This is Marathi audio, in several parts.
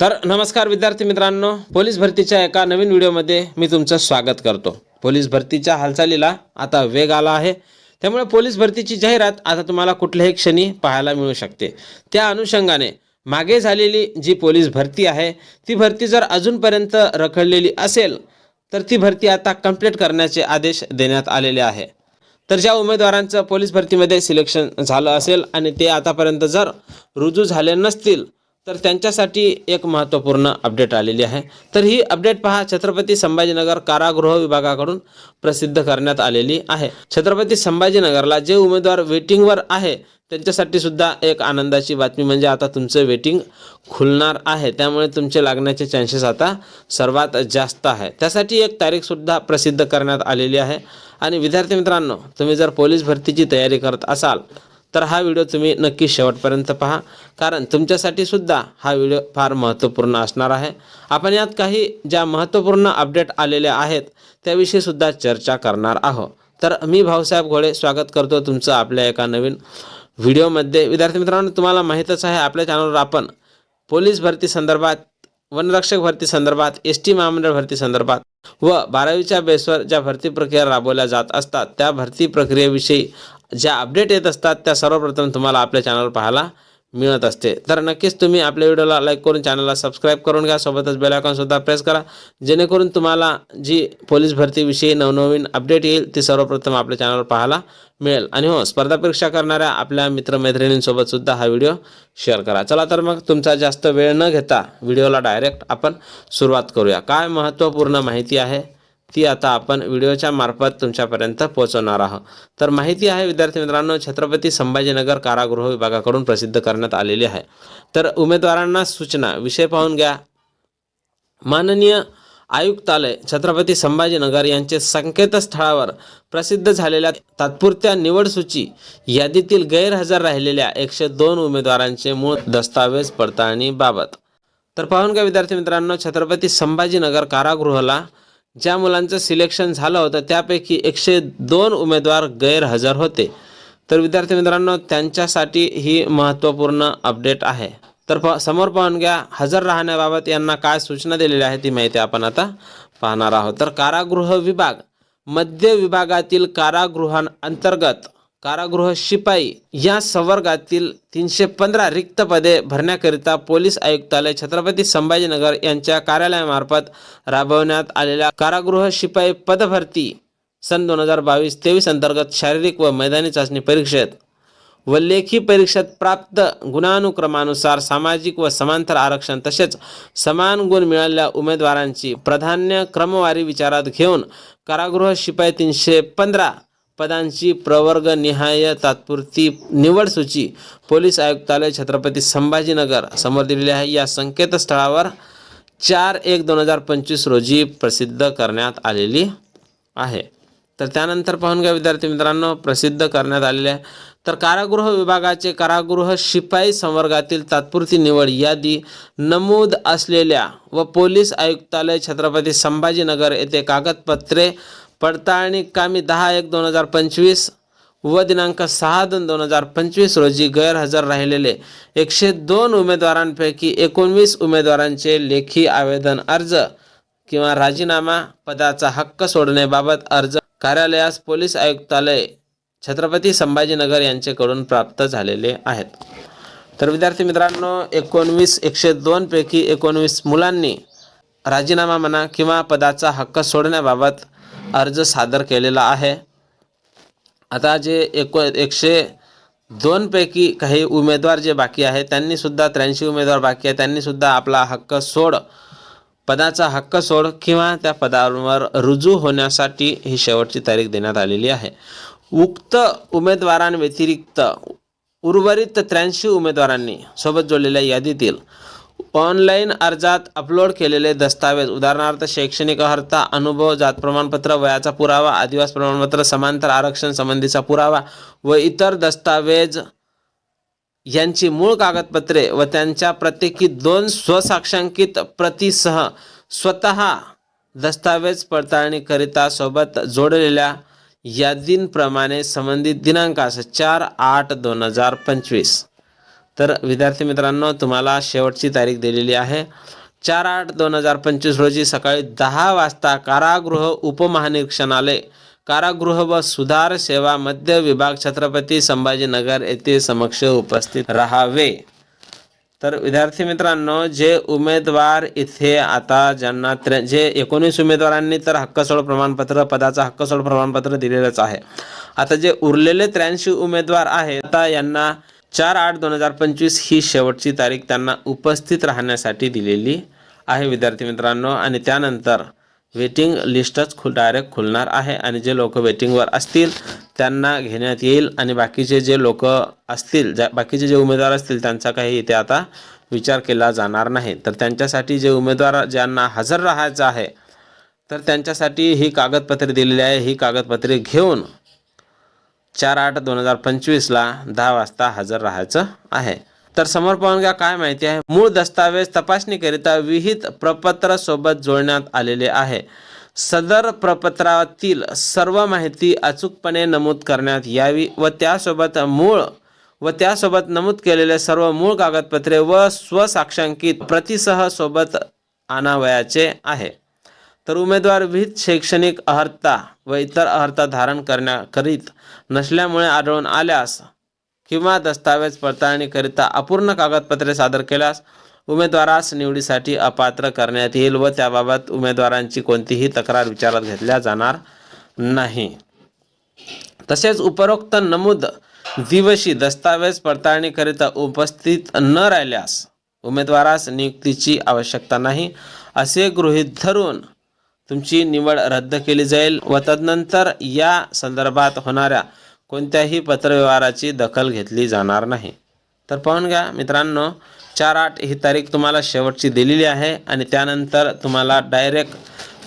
तर नमस्कार विद्यार्थी मित्रांनो पोलीस भरतीच्या एका नवीन व्हिडिओमध्ये मी तुमचं स्वागत करतो. पोलीस भरतीच्या हालचालीला आता वेग आला आहे. त्यामुळे पोलीस भरतीची जाहिरात आता तुम्हाला कुठल्याही क्षणी पाहायला मिळू शकते. त्या अनुषंगाने मागे झालेली जी पोलीस भरती आहे ती भरती जर अजूनपर्यंत रखडलेली असेल तर ती भरती आता कंप्लीट करण्याचे आदेश देण्यात आलेले आहे. तर ज्या उमेदवारांचं पोलीस भरतीमध्ये सिलेक्शन झालं असेल आणि ते आतापर्यंत जर रुजू झाले नसतील तर त्यांच्यासाठी एक महत्त्वपूर्ण अपडेट आलेली आहे. तर ही अपडेट पहा छत्रपती संभाजीनगर कारागृह विभागाकडून प्रसिद्ध करण्यात आलेली आहे. छत्रपती संभाजीनगरला जे उमेदवार वेटिंगवर आहे त्यांच्यासाठी सुद्धा एक आनंदाची बातमी म्हणजे आता तुमचं वेटिंग खुलणार आहे. त्यामुळे तुमचे लागण्याचे चान्सेस आता सर्वात जास्त आहे. त्यासाठी एक तारीखसुद्धा प्रसिद्ध करण्यात आलेली आहे. आणि विद्यार्थी मित्रांनो तुम्ही जर पोलीस भरतीची तयारी करत असाल तर हा व्हिडिओ तुम्ही नक्की शेवटपर्यंत पहा. कारण तुमच्यासाठी सुद्धा हा व्हिडिओ फार महत्त्वपूर्ण असणार आहे. आपण यात काही ज्या महत्त्वपूर्ण अपडेट आलेल्या आहेत त्याविषयी सुद्धा चर्चा करणार आहोत. तर मी भाऊसाहेब घोळे स्वागत करतो तुमचं आपल्या एका नवीन व्हिडिओमध्ये. विद्यार्थी मित्रांनो तुम्हाला माहीतच आहे आपल्या चॅनलवर आपण पोलीस भरती संदर्भात वनरक्षक भरती संदर्भात एस टी महामंडळ भरती संदर्भात व बारावीच्या बेसवर ज्या भरती प्रक्रिया राबवल्या जात असतात त्या भरती प्रक्रियेविषयी ज्या अपडेट येत असतात त्या सर्वप्रथम तुम्हाला आपल्या चॅनलवर पाहायला मिळत असते. तर नक्कीच तुम्ही आपल्या व्हिडिओला लाईक करून चॅनलला सबस्क्राईब करून घ्या. सोबतच बेल आयकॉनसुद्धा प्रेस करा. जेणेकरून तुम्हाला जी पोलीस भरतीविषयी नवनवीन अपडेट येईल ती सर्वप्रथम आपल्या चॅनलवर पाहायला मिळेल. आणि हो स्पर्धा परीक्षा करणाऱ्या आपल्या मित्रमैत्रिणींसोबतसुद्धा हा व्हिडिओ शेअर करा. चला तर मग तुमचा जास्त वेळ न घेता व्हिडिओला डायरेक्ट आपण सुरुवात करूया. काय महत्त्वपूर्ण माहिती आहे? ती आता आपण व्हिडिओच्या मार्फत तुमच्यापर्यंत पोहोचवणार आहोत. तर माहिती आहे विद्यार्थी मित्रांनो छत्रपती संभाजीनगर कारागृह विभागाकडून प्रसिद्ध करण्यात आलेली आहे. तर उमेदवारांना सूचना विषय पाहून घ्या. माननीय आयुक्तालय छत्रपती संभाजीनगर यांचे संकेतस्थळावर प्रसिद्ध झालेल्या तात्पुरत्या निवड सूची यादीतील गैरहजर राहिलेल्या एकशे दोन उमेदवारांचे मूळ दस्तावेज पडताळणीबाबत तर पाहून घ्या विद्यार्थी मित्रांनो छत्रपती संभाजीनगर कारागृहाला ज्या मुलांचं सिलेक्शन झालं होतं त्यापैकी एकशे दोन उमेदवार गैरहजर होते. तर विद्यार्थी मित्रांनो त्यांच्यासाठी ही महत्त्वपूर्ण अपडेट आहे. तर प समोर पाहून घ्या हजर राहण्याबाबत यांना काय सूचना दिलेल्या आहे ती माहिती आपण आता पाहणार आहोत. तर कारागृह विभाग मध्य विभागातील कारागृहांअंतर्गत कारागृह शिपाई या संवर्गातील तीनशे पंधरा रिक्त पदे भरण्याकरिता पोलीस आयुक्तालय छत्रपती संभाजीनगर यांच्या कार्यालयामार्फत राबवण्यात आलेल्या कारागृह शिपाई पदभरती सन दोन हजार बावीस तेवीस अंतर्गत शारीरिक व मैदानी चाचणी परीक्षेत व लेखी परीक्षेत प्राप्त गुणानुक्रमानुसार सामाजिक व समांतर आरक्षण तसेच समान गुण मिळालेल्या उमेदवारांची प्राधान्य क्रमवारी विचारात घेऊन कारागृह शिपाई तीनशे पंधरा पदांची प्रवर्गनिहाय तात्पुरती निवड सूची पोलीस आयुक्तालय छत्रपती संभाजीनगर समोर दिलेली आहे. या संकेतस्थळावर चार एक दोन हजार पंचवीस रोजी प्रसिद्ध करण्यात आलेली आहे. तर त्यानंतर पाहून घ्या विद्यार्थी मित्रांनो प्रसिद्ध करण्यात आलेले आहे. तर कारागृह विभागाचे कारागृह शिपाई संवर्गातील तात्पुरती निवड यादी नमूद असलेल्या व पोलीस आयुक्तालय छत्रपती संभाजीनगर येथे कागदपत्रे पडताळणी कामी दहा एक दोन हजार पंचवीस व दिनांक सहा दोन दोन हजार पंचवीस रोजी गैरहजर राहिलेले एकशे दोन उमेदवारांपैकी एकोणवीस उमेदवारांचे लेखी आवेदन अर्ज किंवा राजीनामा पदाचा हक्क सोडण्याबाबत अर्ज कार्यालयास पोलीस आयुक्तालय छत्रपती संभाजीनगर यांच्याकडून प्राप्त झालेले आहेत. तर विद्यार्थी मित्रांनो एकोणवीस एकशे दोनपैकी एकोणवीस मुलांनी राजीनामा म्हणा किंवा पदाचा हक्क सोडण्याबाबत अर्ज सादर केलेला आहे. आता जे एको एकशे दोनपैकी काही उमेदवार जे बाकी आहे त्यांनीसुद्धा त्र्याऐंशी उमेदवार बाकी आहे त्यांनीसुद्धा आपला हक्क सोड पदाचा हक्क सोड किंवा त्या पदावर रुजू होण्यासाठी ही शेवटची तारीख देण्यात आलेली आहे. उक्त उमेदवारांव्यतिरिक्त उर्वरित त्र्याऐंशी उमेदवारांनी सोबत जोडलेल्या यादीतील ऑनलाईन अर्जात अपलोड केलेले दस्तावेज उदाहरणार्थ शैक्षणिक अर्हता अनुभव जात प्रमाणपत्र वयाचा पुरावा आदिवास प्रमाणपत्र समांतर आरक्षण संबंधीचा पुरावा व इतर दस्तावेज यांची मूळ कागदपत्रे व त्यांच्या प्रत्येकी दोन स्वसाक्षांकित प्रतीसह स्वतः दस्तावेज पडताळणीकरिता सोबत जोडलेल्या यादींप्रमाणे संबंधित दिनांकास चार आठ दोन हजार पंचवीस. तर विद्यार्थी मित्रांनो तुम्हाला शेवटची तारीख दिलेली आहे. चार आठ दोन हजार पंचवीस रोजी सकाळी दहा वाजता कारागृह उपमहानिरीक्षणालय कारागृह व सुधार सेवा मध्य विभाग छत्रपती संभाजीनगर येथे समक्ष उपस्थित राहावे. तर विद्यार्थी मित्रांनो जे उमेदवार इथे आता ज्यांना त्रे जे एकोणीस उमेदवारांनी तर हक्कसोड प्रमाणपत्र पदाचा हक्कसोड प्रमाणपत्र दिलेलंच आहे. आता जे उरलेले त्र्याऐंशी उमेदवार आहेत आता यांना चार आठ दोन हजार पंचवीस ही शेवटची तारीख त्यांना उपस्थित राहण्यासाठी दिलेली आहे. विद्यार्थी मित्रांनो आणि त्यानंतर वेटिंग लिस्टच खुल डायरेक्ट खुलणार आहे आणि जे लोक वेटिंगवर असतील त्यांना घेण्यात येईल आणि बाकीचे जे लोक असतील ज्या बाकीचे जे उमेदवार असतील त्यांचा काही इथे आता विचार केला जाणार नाही. तर त्यांच्यासाठी जे उमेदवार ज्यांना हजर राहायचं आहे तर त्यांच्यासाठी ही कागदपत्रे दिलेली आहे. ही कागदपत्रे घेऊन चार आठ दोन हजार पंचवीसला दहा वाजता हजर राहायचं आहे. तर समोर घ्या काय माहिती आहे. मूळ दस्तावेज तपासणीकरिता विहित प्रपत्र सोबत जोडण्यात आलेले आहे. सदर प्रपत्रातील सर्व माहिती अचूकपणे नमूद करण्यात यावी व त्यासोबत मूळ व त्यासोबत नमूद केलेले सर्व मूळ कागदपत्रे व स्वसाक्षांकित प्रतिसह सोबत आणावयाचे आहे. तर उमेदवार विहित शैक्षणिक अर्हता व इतर अर्हता धारण करण्या करीत नसल्यामुळे आढळून आल्यास किंवा दस्तावेज पडताळणीकरिता अपूर्ण कागदपत्रे सादर केल्यास उमेदवारास निवडीसाठी अपात्र करण्यात येईल व त्याबाबत उमेदवारांची कोणतीही तक्रार विचारात घेतल्या जाणार नाही. तसेच उपरोक्त नमूद दिवशी दस्तावेज पडताळणीकरिता उपस्थित न राहिल्यास उमेदवारास नियुक्तीची आवश्यकता नाही असे गृहीत धरून तुमची निवड रद्द केली जाईल व तदनंतर या संदर्भात होणाऱ्या कोणत्याही पत्रव्यवहाराची दखल घेतली जाणार नाही. तर पाहून घ्या मित्रांनो चार आठ ही तारीख तुम्हाला शेवटची दिलेली आहे आणि त्यानंतर तुम्हाला डायरेक्ट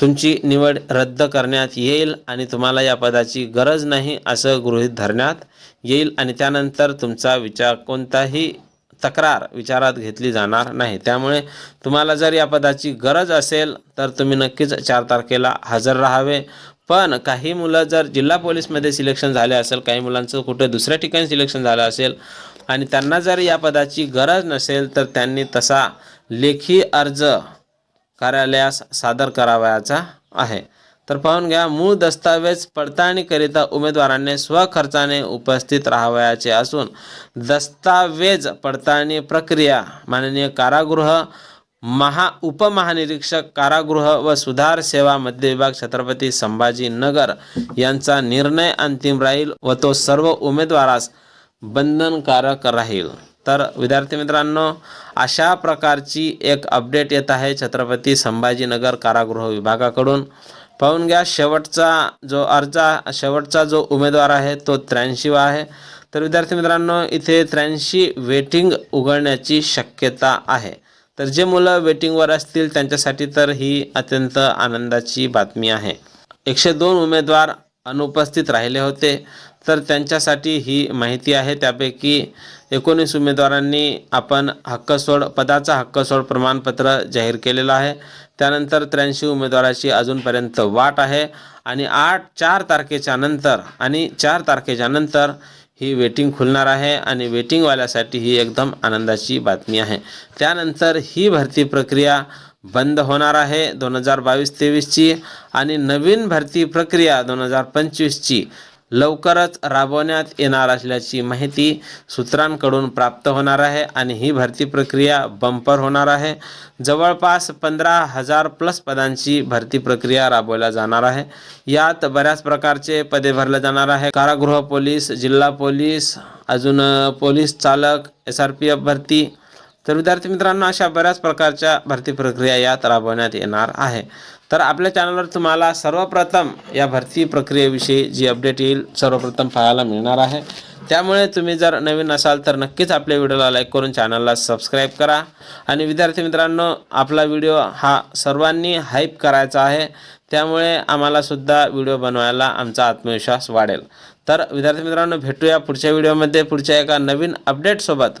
तुमची निवड रद्द करण्यात येईल आणि तुम्हाला या पदाची गरज नाही असं गृहीत धरण्यात येईल आणि त्यानंतर तुमचा विचार कोणताही तक्रार विचारात घेतली जाणार नाही. त्यामुळे तुम्हाला जर या पदाची गरज असेल तर तुम्ही नक्कीच चार तारखेला हजर राहावे. पण काही मुलं जर जिल्हा पोलीसमध्ये सिलेक्शन झाले असेल काही मुलांचं कुठे दुसऱ्या ठिकाणी सिलेक्शन झालं असेल आणि त्यांना जर या पदाची गरज नसेल तर त्यांनी तसा लेखी अर्ज कार्यालयास सादर करावयाचा आहे. तर पाहून घ्या मूळ दस्तावेज पडताळणीकरिता उमेदवारांनी स्वखर्चाने उपस्थित राहावयाचे असून दस्तावेज पडताळणी प्रक्रिया माननीय कारागृह महा उपमहानिरीक्षक कारागृह व सुधार सेवा मध्य विभाग छत्रपती संभाजीनगर यांचा निर्णय अंतिम राहील व तो सर्व उमेदवारास बंधनकारक राहील. तर विद्यार्थी मित्रांनो अशा प्रकारची एक अपडेट येत आहे छत्रपती संभाजीनगर कारागृह विभागाकडून. पाहून घ्या. शेवटचा जो अर्ज शेवटचा जो उमेदवार आहे तो त्र्याऐंशीवा आहे. तर विद्यार्थी मित्रांनो इथे त्र्याऐंशी वेटिंग उघडण्याची शक्यता आहे. तर जे मुलं वेटिंगवर असतील त्यांच्यासाठी तर ही अत्यंत आनंदाची बातमी आहे. एकशे दोन उमेदवार अनुपस्थित राहिले होते. तर त्यांच्यासाठी ही माहिती आहे. त्यापैकी एकोणीस उमेदवारांनी आपण हक्कसोड पदाचा हक्कसोड प्रमाणपत्र जाहीर केलेलं आहे. त्यानंतर त्र्याऐंशी उमेदवाराची अजूनपर्यंत वाट आहे आणि आठ चार तारखेच्या नंतर आणि चार तारखेच्या नंतर ही वेटिंग खुलणार आहे आणि वेटिंगवाल्यासाठी ही एकदम आनंदाची बातमी आहे. त्यानंतर ही भरती प्रक्रिया बंद होणार आहे दोन हजार बावीस तेवीसची आणि नवीन भरती प्रक्रिया दोन हजार पंचवीसची. लवकरच राबवण्यात येणार असल्याची माहिती सूत्रांकडून प्राप्त होणार आहे आणि ही भरती प्रक्रिया बंपर होणार आहे. जवळपास पंधरा हजार प्लस पदांची भरती प्रक्रिया राबवल्या जाणार आहे. यात बऱ्याच प्रकारचे पदे भरले जाणार आहे. कारागृह पोलीस जिल्हा पोलीस अजून पोलीस चालक एस आर पी एफ भरती तर विद्यार्थी मित्रांनो अशा बऱ्याच प्रकारच्या भरती प्रक्रिया यात राबवण्यात येणार आहे. तर आपल्या चॅनलवर तुम्हाला सर्वप्रथम या भरती प्रक्रियेविषयी जी अपडेट येईल सर्वप्रथम पाहायला मिळणार आहे. त्यामुळे तुम्ही जर नवीन असाल तर नक्कीच आपल्या व्हिडिओला लाईक करून चॅनलला सबस्क्राईब करा. आणि विद्यार्थी मित्रांनो आपला व्हिडिओ हा सर्वांनी हाईप करायचा आहे. त्यामुळे आम्हालासुद्धा व्हिडिओ बनवायला आमचा आत्मविश्वास वाढेल. तर विद्यार्थी मित्रांनो भेटूया पुढच्या व्हिडिओमध्ये पुढच्या एका नवीन अपडेटसोबत